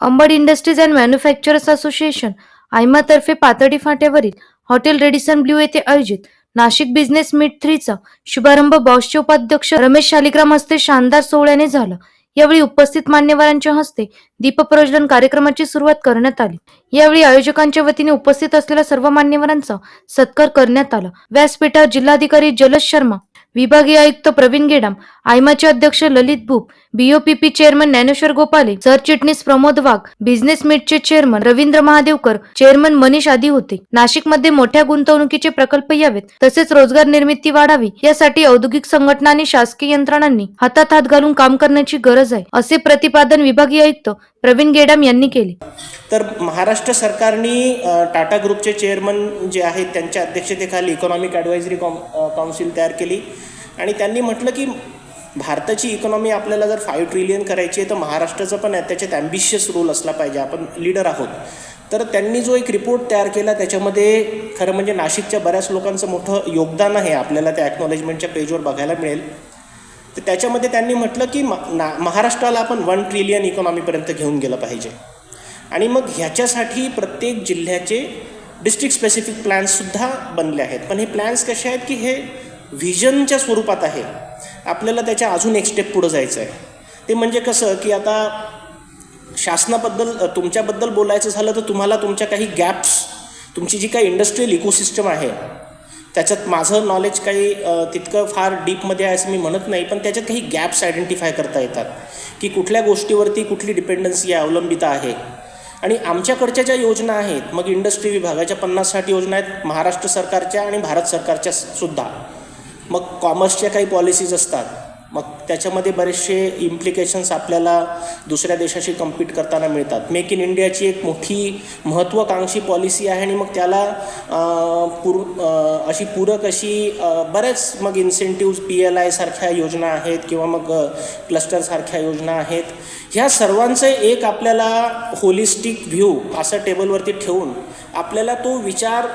Ambad industries and manufacturers association आयमातर्फे पातळी फाट्यावरील hotel Radisson blue येथे आयोजित नाशिक बिझनेस मीट थ्रीचा शुभारंभ बॉसचे उपाध्यक्ष रमेश शालिग्राम हस्ते शानदार सोहळ्याने झाला. यावेळी उपस्थित मान्यवरांच्या हस्ते दीपप्रज्वलन कार्यक्रमाची सुरुवात करण्यात आली. यावेळी आयोजकांच्या वतीने उपस्थित असलेल्या सर्व मान्यवरांचा सत्कार करण्यात आला. व्यासपीठावर जिल्हाधिकारी जलज शर्मा विभागीय आयुक्त प्रवीण गेडाम आयमाचे अध्यक्ष ललित भूप बीओपीपी चेअरमन ज्ञानेश्वर गोपाले सरचिटणीस प्रमोद वाघ बिझनेस मीटचे चेअरमन रवींद्र महादेवकर चेअरमन मनीष आदी होते. नाशिकमध्ये मोठ्या गुंतवणुकीचे प्रकल्प यावेत तसेच रोजगार निर्मिती वाढावी यासाठी औद्योगिक संघटना आणि शासकीय यंत्रणांनी हातात हात घालून काम करण्याची गरज आहे असे प्रतिपादन विभागीय आयुक्त प्रवीण गेडाम यांनी केले. तर महाराष्ट्र सरकारने टाटा ग्रुपचे चेअरमन जे आहेत त्यांच्या अध्यक्षतेखाली इकॉनॉमिक ॲडवायझरी कॉम काउन्सिल तयार केली. आणि त्यांनी म्हटलं की भारताची इकॉनॉमी आपल्याला जर फाईव्ह ट्रिलियन करायची आहे तर महाराष्ट्राचं पण आहे, त्याच्यात ॲम्बिशियस रोल असला पाहिजे. आपण लीडर आहोत. तर त्यांनी जो एक रिपोर्ट तयार केला त्याच्यामध्ये खरं म्हणजे नाशिकच्या बऱ्याच लोकांचं मोठं योगदान आहे. आपल्याला त्या ॲक्नॉलेजमेंटच्या पेजवर बघायला मिळेल. तर त्याच्यामध्ये त्यांनी म्हटलं की म ना महाराष्ट्राला आपण वन ट्रिलियन इकॉनॉमीपर्यंत घेऊन गेलं पाहिजे. आणि मग ह्याच्यासाठी प्रत्येक जिल्ह्याचे डिस्ट्रिक्ट स्पेसिफिक प्लॅन्ससुद्धा बनले आहेत. पण हे प्लॅन्स कसे आहेत की हे व्हिजनच्या स्वरूपात आहे. आपल्याला त्याच्या अजून एक स्टेप पुढं जायचं आहे ते म्हणजे कसं की आता शासनाबद्दल तुमच्याबद्दल बोलायचं झालं तर तुम्हाला तुमच्या काही गॅप्स तुमची जी काही इंडस्ट्रियल इकोसिस्टम आहे त्याच्यात माझं नॉलेज काही तितकं फार डीपमध्ये आहे असं मी म्हणत नाही पण त्याच्यात काही गॅप्स आयडेंटिफाय करता येतात. की कुठल्या गोष्टीवरती कुठली डिपेंडन्सी आहे अवलंबिता आहे. आणि आमच्याकडच्या ज्या योजना आहेत मग इंडस्ट्री विभागाच्या पन्नास साठ योजना आहेत महाराष्ट्र सरकारच्या आणि भारत सरकारच्या सुद्धा. मग कॉमर्सच्या काही पॉलिसीज असतात. मग त्याच्यामध्ये बरेचसे इम्प्लिकेशन्स आपल्याला दुसऱ्या देशाशी कम्पीट करताना मिळतात. मेक इन इंडियाची एक मोठी महत्त्वाकांक्षी पॉलिसी आहे आणि मग त्याला पूर अशी पूरक अशी बरेच बऱ्याच मग इन्सेंटिव्ज पी एल आयसारख्या योजना आहेत किंवा मग क्लस्टरसारख्या योजना आहेत. ह्या सर्वांचं एक आपल्याला होलिस्टिक व्ह्यू असं टेबलवरती ठेवून आपल्याला तो विचार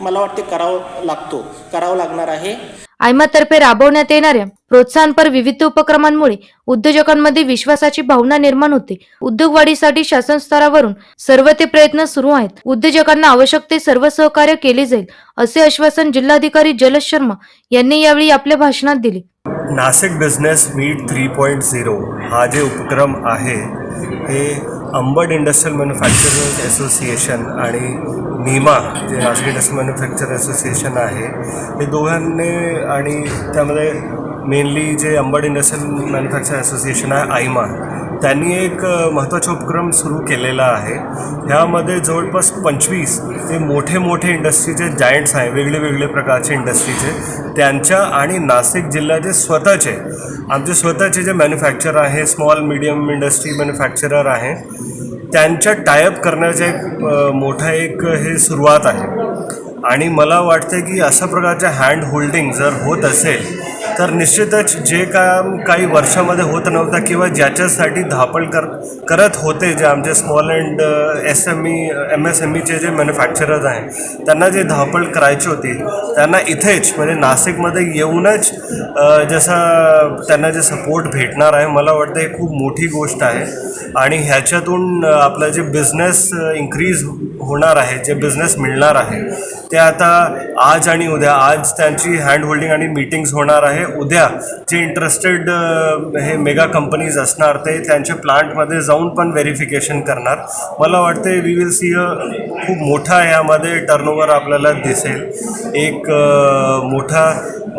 मला वाटते करावा लागतो करावा लागणार आहे. आयमातर्फे राबवण्यात येणाऱ्या प्रोत्साहनपर विविध उपक्रमांमुळे उद्योजकांमध्ये विश्वासाची भावना निर्माण होते. उद्योग वाढीसाठी शासन स्तरावरून सर्व ते प्रयत्न सुरू आहेत. उद्योजकांना आवश्यक ते सर्व सहकार्य केले जाईल असे आश्वासन जिल्हाधिकारी जलज शर्मा यांनी यावेळी आपल्या भाषणात दिले. Nashik business meet three point zero हा जे उपक्रम आहे हे अंबड इंडस्ट्रियल मॅन्युफॅक्चरर्स असोसिएशन आणि नीमा जे नाशिक इंडस्ट्रियल मॅन्युफॅक्चर असोसिएशन आहे हे दोघांनी आणि त्यामध्ये मेनली जे अंबड इंडस्ट्रियल मॅन्युफॅक्चर असोसिएशन आहे आयमा त्यांनी एक महत्त्वाचा उपक्रम सुरू केलेला आहे. ह्यामध्ये जवळपास पंचवीस जे मोठे मोठे इंडस्ट्रीचे जायंट्स आहे वेगळे वेगळे प्रकारचे इंडस्ट्रीचे. त्यांच्या आणि नाशिक जिल्ह्याचे स्वतःचे आमचे स्वतःचे जे मॅन्युफॅक्चर आहे स्मॉल मिडियम इंडस्ट्री मॅन्युफॅक्चरर आहे त्यांच्या टायअप करण्याचे एक मोठा मोठं एक हे सुरुवात आहे. आणि मला वाटतं की अशा प्रकारच्या हँड होल्डिंग जर होत असेल तर निश्चितच जे काम काही वर्षामध्ये होत नव्हतं किंवा ज्याच्यासाठी धापळ कर करत होते जे आमचे small and S M E M S M ईचे जे मॅन्युफॅक्चरर्स आहेत त्यांना जे धावपळ करायची होती त्यांना इथेच म्हणजे नाशिकमध्ये येऊनच uh, जसा त्यांना जे सपोर्ट भेटणार आहे मला वाटतं हे खूप मोठी गोष्ट आहे. आणि ह्याच्यातून uh, आपलं जे बिझनेस इन्क्रीज uh, होणार आहे जे बिझनेस मिळणार आहे ते आता आज आणि उद्या आज त्यांची हँड होल्डिंग आणि मीटिंग्स होणार आहे. उद्या जे इंटरेस्टेड हे मेगा कंपनीज असणार ते त्यांच्या प्लांटमध्ये जाऊन पण व्हेरिफिकेशन करणार. मला वाटते वी विल सी अ खूप मोठा यामध्ये टर्नओव्हर आपल्याला दिसेल. एक मोठा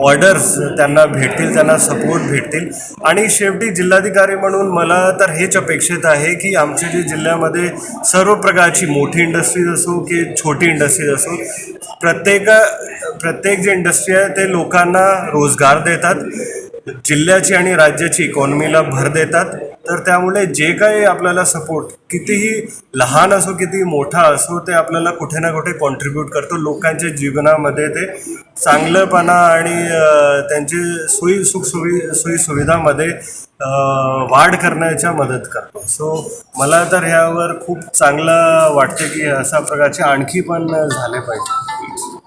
ऑर्डर्स त्यांना भेटतील त्यांना सपोर्ट भेटतील. आणि शेवटी जिल्हाधिकारी म्हणून मला तर हेच अपेक्षित आहे की आमच्या जे जिल्ह्यामध्ये सर्व प्रकारची मोठी इंडस्ट्रीज असो की छोटी इंडस्ट्रीज असो प्रत्येक प्रत्येक जे इंडस्ट्री आहे ते लोकांना रोजगार देतात. जिल्ह्याची आणि राज्याची इकॉनॉमीला भर देतात. तर त्यामुळे जे काही आपल्याला सपोर्ट कितीही लहान असो किती मोठा असो ते आपल्याला कुठे ना कुठे कॉन्ट्रीब्यूट करतो. लोकांच्या जीवनामध्ये ते चांगलंपणा आणि त्यांची सोयी सुखसुवि सोयी सुविधामध्ये वाढ करण्याच्या मदत करतो. सो मला तर ह्यावर खूप चांगलं वाटते की अशा प्रकारचे आणखी पण झाले पाहिजे.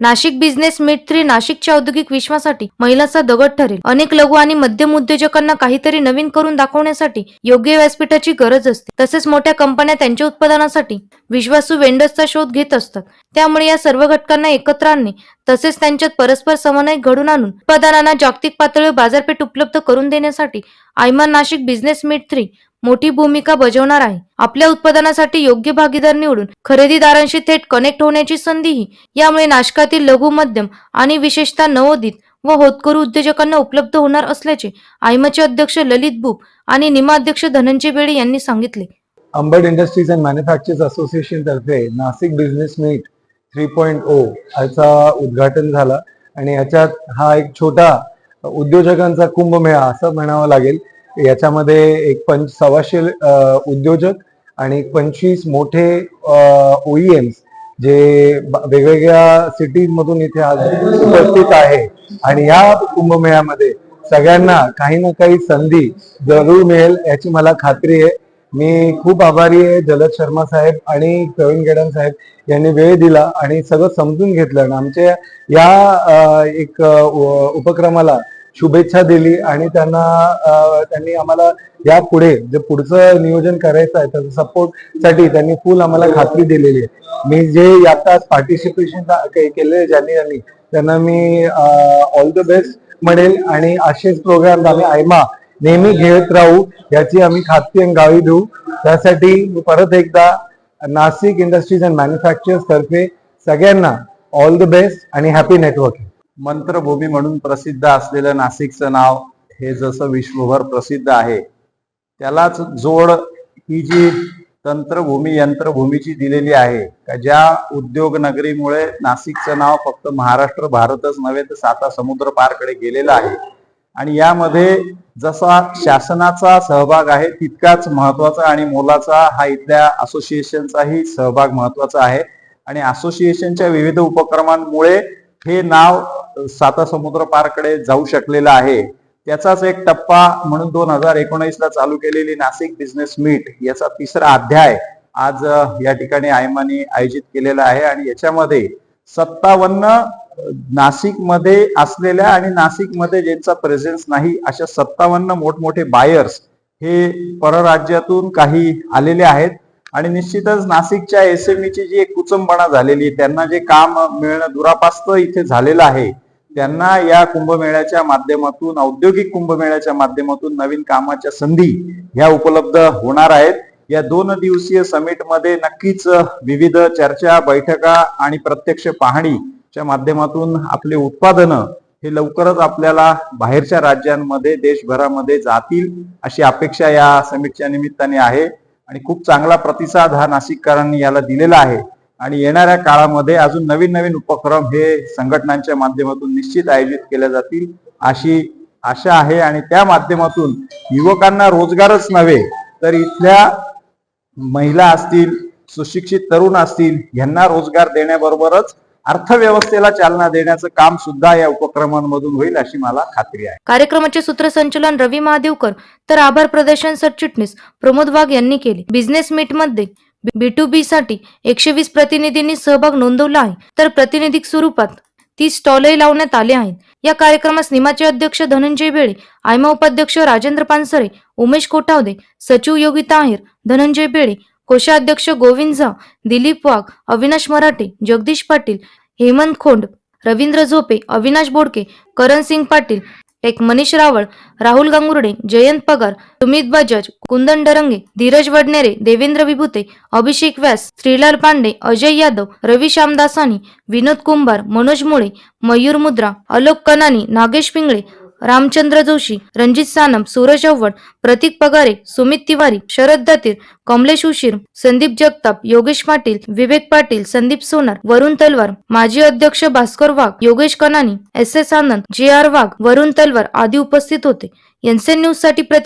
नाशिक बिझनेस मीट थ्री नाशिकच्या औद्योगिक विश्वासाठी महिलांचा दगड ठरेल. अनेक लघु आणि मध्यम उद्योजकांना काहीतरी नवीन करून दाखवण्यासाठी योग्य व्यासपीठाची गरज असते. तसेच मोठ्या कंपन्या त्यांच्या उत्पादनासाठी विश्वासू वेंडर्सचा शोध घेत असतात. त्यामुळे या सर्व घटकांना एकत्र आणणे तसेच त्यांच्यात परस्पर समन्वय घडून आणून उत्पादनांना जागतिक पातळीवर बाजारपेठ उपलब्ध करून देण्यासाठी आयमान नाशिक बिझनेस मीट थ्री मोठी भूमिका बजावणार आहे. आपल्या उत्पादनासाठी योग्य भागीदार निवडून खरेदीदारांशी थेट कनेक्ट होण्याची संधीही यामुळे नाशकातील लघु मध्यम आणि विशेषतः नवोदित व होतकरू उद्योजकांना उपलब्ध होणार असल्याचे आयमाचे अध्यक्ष ललित बुप आणि निमा अध्यक्ष धनंजय बेडे यांनी सांगितले. Ambad industries and manufacturers association तर्फे Nashik business meet three point O याचा उद्घाटन झाला. आणि याच्यात हा एक छोटा उद्योजकांचा कुंभमेळा असं म्हणावं लागेल. याच्यामध्ये एक पंच सव्वाशे उद्योजक आणि पंचवीस मोठे ओईएम्स जे वेगवेगळ्या सिटीज मधून इथे आज उपस्थित आहे. आणि या कुंभमेळ्यामध्ये सगळ्यांना काही ना काही संधी जरूर मिळेल याची मला खात्री आहे. मी खूप आभारी आहे जलद शर्मा साहेब आणि प्रवीण गेडन साहेब यांनी वेळ दिला आणि सगळं समजून घेतलं. आणि आमच्या या एक उपक्रमाला शुभेच्छा दिली आणि त्यांना त्यांनी आम्हाला या पुढे जे पुढचं नियोजन करायचं आहे त्याचा सपोर्टसाठी त्यांनी फुल आम्हाला खात्री दिलेली आहे. मी जे आता पार्टिसिपेशन केले ज्यांनी त्यांनी त्यांना मी ऑल द बेस्ट म्हणेल आणि असेच प्रोग्राम आम्ही आयमा नेहमी घेत राहू याची आम्ही खात्री आणि गावी देऊ. त्यासाठी परत एकदा नाशिक इंडस्ट्रीज अँड मॅन्युफॅक्चर तर्फे सगळ्यांना ऑल द बेस्ट आणि हॅपी नेटवर्किंग मंत्रभूमी म्हणून प्रसिद्ध असलेलं नाशिकचं नाव हे जसं विश्वभर प्रसिद्ध आहे त्यालाच जोड ही जी तंत्रभूमी यंत्रभूमीची दिलेली आहे का ज्या उद्योग नगरीमुळे नाशिकचं नाव फक्त महाराष्ट्र भारतच नव्हे तर साता समुद्र पारकडे गेलेलं आहे. आणि यामध्ये जसा शासनाचा सहभाग आहे तितकाच महत्त्वाचा आणि मोलाचा हा इथल्या असोसिएशनचाही सहभाग महत्त्वाचा आहे. आणि असोसिएशनच्या विविध उपक्रमांमुळे हे नाव साता समुद्र पारकडे जाऊ शकलेलं आहे. त्याचाच एक टप्पा म्हणून दोन हजार एकोणीस ला चालू केलेली नाशिक बिझनेस मीट याचा तिसरा अध्याय आज या ठिकाणी आयमानी आयोजित केलेला आहे आणि याच्यामध्ये सत्तावन्न नाशिकमध्ये असलेल्या आणि नाशिकमध्ये ज्यांचा प्रेझेन्स नाही अशा सत्तावन्न मोठमोठे बायर्स हे परराज्यातून काही आलेले आहेत. आणि निश्चितच नाशिकच्या एसएमईची जी एक कुचंबणा झालेली आहे त्यांना जे काम मिळणं दुरापास्त इथे झालेलं आहे त्यांना या कुंभमेळ्याच्या माध्यमातून औद्योगिक कुंभमेळ्याच्या माध्यमातून नवीन कामाच्या संधी ह्या उपलब्ध होणार आहेत. या दोन दिवसीय समिटमध्ये नक्कीच विविध चर्चा बैठका आणि प्रत्यक्ष पाहणीच्या माध्यमातून आपले उत्पादनं हे लवकरच आपल्याला बाहेरच्या राज्यांमध्ये देशभरामध्ये जातील अशी अपेक्षा या समिटच्या निमित्ताने आहे. आणि खूप चांगला प्रतिसाद हा नाशिककरांनी याला दिलेला आहे. आणि येणाऱ्या काळामध्ये अजून नवीन नवीन उपक्रम हे संघटनांच्या माध्यमातून निश्चित आयोजित केले जातील अशी आशा आहे. आणि त्या माध्यमातून युवकांना रोजगारच नव्हे तर इथल्या महिला असतील सुशिक्षित तरुण असतील यांना रोजगार देण्याबरोबरच अर्थव्यवस्थेला चालना देण्याचं काम सुद्धा या उपक्रमांमधून होईल अशी मला खात्री आहे. कार्यक्रमाचे सूत्रसंचालन रवी महादेवकर तर आभार प्रदर्शन सरचिटणीस प्रमोद वाघ यांनी केले. बिझनेस मीटमध्ये बी टू बी साठी एकशे वीस प्रतिनिधींनी सहभाग नोंदवला आहे तर प्रातिनिधिक स्वरूपात तीस स्टॉलही लावण्यात आले आहेत. या कार्यक्रमास निमाचे अध्यक्ष धनंजय बेळे आयमा उपाध्यक्ष राजेंद्र पानसरे उमेश कोठावदे सचिव योगिता आहेर धनंजय बेळे कोषाध्यक्ष गोविंद झा दिलीप वाघ अविनाश मराठे जगदीश पाटील हेमंत खोंड रवींद्र झोपे अविनाश बोडके करण सिंग पाटील एक मनीष रावळ राहुल गांगुर्डे जयंत पगार सुमित बजाज कुंदन डरंगे धीरज वडनेरे देवेंद्र विभूते अभिषेक व्यास श्रीलाल पांडे अजय यादव रवी श्यामदासानी विनोद कुंभार मनोज मुळे मयूर मुद्रा अलोक कनानी नागेश पिंगळे रामचंद्र जोशी रणजित सानम सूरज अव्वड प्रतीक पगारे सुमित तिवारी शरद दातीर कमलेश उशीर संदीप जगताप योगेश पाटील विवेक पाटील संदीप सोनार वरुण तलवार माजी अध्यक्ष भास्कर वाघ योगेश कनानी एस एस आनंद जे आर वाघ वरुण तलवार आदी उपस्थित होते. यांचे न्यूजसाठी प्रति